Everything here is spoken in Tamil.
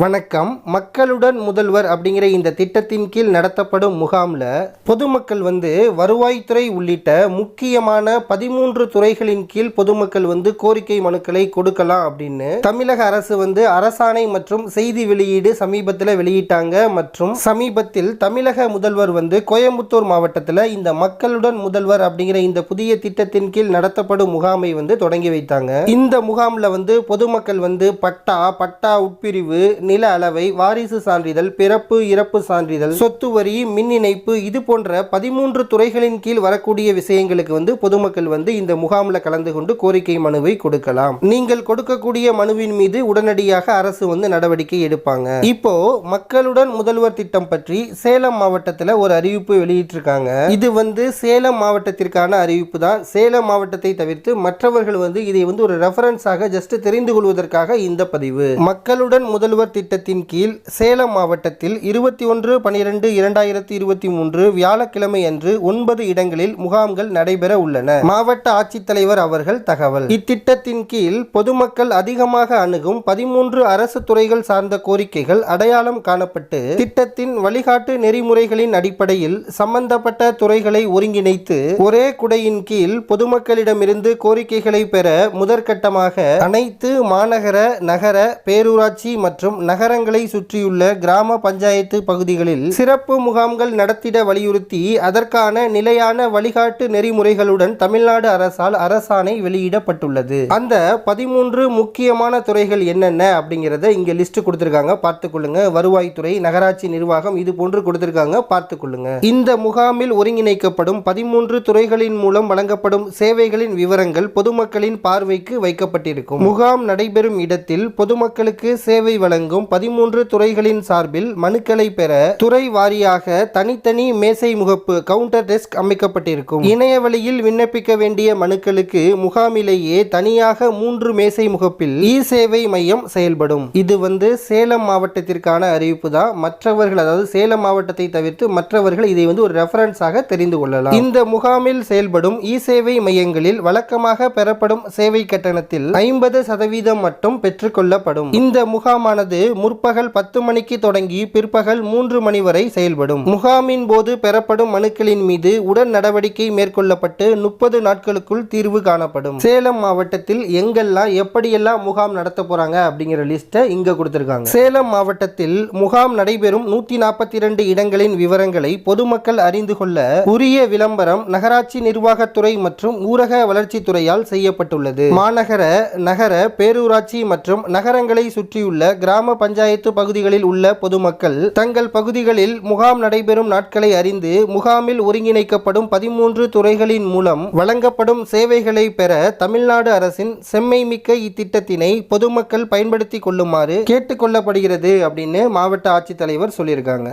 வணக்கம். மக்களுடன் முதல்வர் அப்படிங்கிற இந்த திட்டத்தின் கீழ் நடத்தப்படும் முகாமில் பொதுமக்கள் வந்து வருவாய்த்துறை உள்ளிட்ட முக்கியமான பதிமூன்று துறைகளின் கீழ் பொதுமக்கள் வந்து கோரிக்கை மனுக்களை கொடுக்கலாம் அப்படின்னு தமிழக அரசு வந்து அரசாணை மற்றும் செய்தி வெளியீடு சமீபத்தில் வெளியிட்டாங்க. மற்றும் சமீபத்தில் தமிழக முதல்வர் வந்து கோயம்புத்தூர் மாவட்டத்தில் இந்த மக்களுடன் முதல்வர் அப்படிங்கிற இந்த புதிய திட்டத்தின் கீழ் நடத்தப்படும் முகாமை வந்து தொடங்கி வைத்தாங்க. இந்த முகாமில் வந்து பொதுமக்கள் வந்து பட்டா பட்டா உட்பிரிவு நில அளவை வாரிசு சான்றிதழ் பிறப்பு இறப்பு சான்றிதழ் சொத்து வரி மின் இணைப்பு இது போன்ற பதிமூன்று துறைகளின் கீழ் வரக்கூடிய விஷயங்களுக்கு வந்து பொதுமக்கள் வந்து இந்த முகாமில் கலந்து கொண்டு கோரிக்கை மனுவை கொடுக்கலாம். நீங்கள் கொடுக்கக்கூடிய மனுவின் மீது உடனடியாக அரசு வந்து நடவடிக்கை எடுப்பாங்க. இப்போ மக்களுடன் முதல்வர் திட்டம் பற்றி சேலம் மாவட்டத்தில் ஒரு அறிவிப்பு வெளியிட்டிருக்காங்க. இது வந்து சேலம் மாவட்டத்திற்கான அறிவிப்பு தான். சேலம் மாவட்டத்தை தவிர்த்து மற்றவர்கள் வந்து இதை வந்து ஒரு ரெஃபரன்ஸாக ஜஸ்ட் தெரிந்து கொள்வதற்காக இந்த பதிவு. மக்களுடன் முதல்வர் திட்டத்தின் கீழ் சேலம் மாவட்டத்தில் இருபத்தி ஒன்று பனிரெண்டு இரண்டாயிரத்தி இருபத்தி மூன்று வியாழக்கிழமை அன்று ஒன்பது இடங்களில் முகாம்கள் நடைபெற உள்ளன. மாவட்ட ஆட்சித்தலைவர் அவர்கள் தகவல். இத்திட்டத்தின் கீழ் பொதுமக்கள் அதிகமாக அணுகும் பதிமூன்று அரசு துறைகள் சார்ந்த கோரிக்கைகள் அடையாளம் காணப்பட்டு திட்டத்தின் வழிகாட்டு நெறிமுறைகளின் அடிப்படையில் சம்பந்தப்பட்ட துறைகளை ஒருங்கிணைத்து ஒரே குடையின் கீழ் பொதுமக்களிடமிருந்து கோரிக்கைகளை பெற முதற்கட்டமாக அனைத்து மாநகர நகர பேரூராட்சி மற்றும் நகரங்களை சுற்றியுள்ள கிராம பஞ்சாயத்து பகுதிகளில் சிறப்பு முகாம்கள் நடத்திட வலியுறுத்தி அதற்கான நிலையான வழிகாட்டு நெறிமுறைகளுடன் தமிழ்நாடு அரசால் அரசாணை வெளியிடப்பட்டுள்ளது. அந்த பதிமூன்று முக்கியமான துறைகள் என்னென்ன அப்படிங்கிறத இங்க லிஸ்ட் கொடுத்திருக்காங்க. பார்த்துக்கொள்ளுங்க வருவாய்த்துறை நகராட்சி நிர்வாகம் இது போன்று கொடுத்திருக்காங்க. பார்த்துக்கொள்ளுங்க இந்த முகாமில் ஒருங்கிணைக்கப்படும் பதிமூன்று துறைகளின் மூலம் வழங்கப்படும் சேவைகளின் விவரங்கள் பொதுமக்களின் பார்வைக்கு வைக்கப்பட்டிருக்கும். முகாம் நடைபெறும் இடத்தில் பொதுமக்களுக்கு சேவை வழங்கும் பதிமூன்று துறைகளின் சார்பில் மனுக்களை பெற துறை வாரியாக தனித்தனி மேசை முகப்பு கவுண்டர் டெஸ்க் அமைக்கப்பட்டிருக்கும். இணைய வழியில் விண்ணப்பிக்க வேண்டிய மனுக்களுக்கு முகாமிலேயே தனியாக மூன்று மேசை முகப்பில் இ சேவை மையம் செயல்படும். இது வந்து சேலம் மாவட்டத்திற்கான அறிவிப்பு தான். மற்றவர்கள் அதாவது சேலம் மாவட்டத்தை தவிர்த்து மற்றவர்கள் இதை வந்து ஒரு ரெஃபரன்ஸாக தெரிந்து கொள்ளலாம். இந்த முகாமில் செயல்படும் இ சேவை மையங்களில் வழக்கமாக பெறப்படும் சேவை கட்டணத்தில் ஐம்பது சதவீதம் மட்டும் பெற்றுக்கொள்ளப்படும் இந்த முகாமானது முற்பகல் பத்து மணிக்கு தொடங்கி பிற்பகல் மூன்று மணி வரை செயல்படும். முகாமின் போது பெறப்படும் மனுக்களின் மீது உடன் நடவடிக்கை மேற்கொள்ளப்பட்டு முப்பது நாட்களுக்குள் தீர்வு காணப்படும். சேலம் மாவட்டத்தில் எங்கெல்லாம் எப்படியெல்லாம் முகாம் நடத்த போறாங்க அப்படிங்கிற லிஸ்ட்டை இங்க கொடுத்திருக்காங்க. சேலம் மாவட்டத்தில் முகாம் நடைபெறும் நூத்தி நாற்பத்தி இரண்டு இடங்களின் விவரங்களை பொதுமக்கள் அறிந்து கொள்ள உரிய விளம்பரம் நகராட்சி நிர்வாகத்துறை மற்றும் ஊரக வளர்ச்சித்துறையால் செய்யப்பட்டுள்ளது. மாநகர நகர பேரூராட்சி மற்றும் நகரங்களை சுற்றியுள்ள கிராம பஞ்சாயத்து பகுதிகளில் உள்ள பொதுமக்கள் தங்கள் பகுதிகளில் முகாம் நடைபெறும் நாட்களை அறிந்து முகாமில் ஒருங்கிணைக்கப்படும் பதிமூன்று துறைகளின் மூலம் வழங்கப்படும் சேவைகளை பெற தமிழ்நாடு அரசின் செம்மை மிக்க இத்திட்டத்தினை பொதுமக்கள் பயன்படுத்திக் கொள்ளுமாறு கேட்டுக்கொள்ளப்படுகிறது அப்படின்னு மாவட்ட ஆட்சித்தலைவர் சொல்லியிருக்காங்க.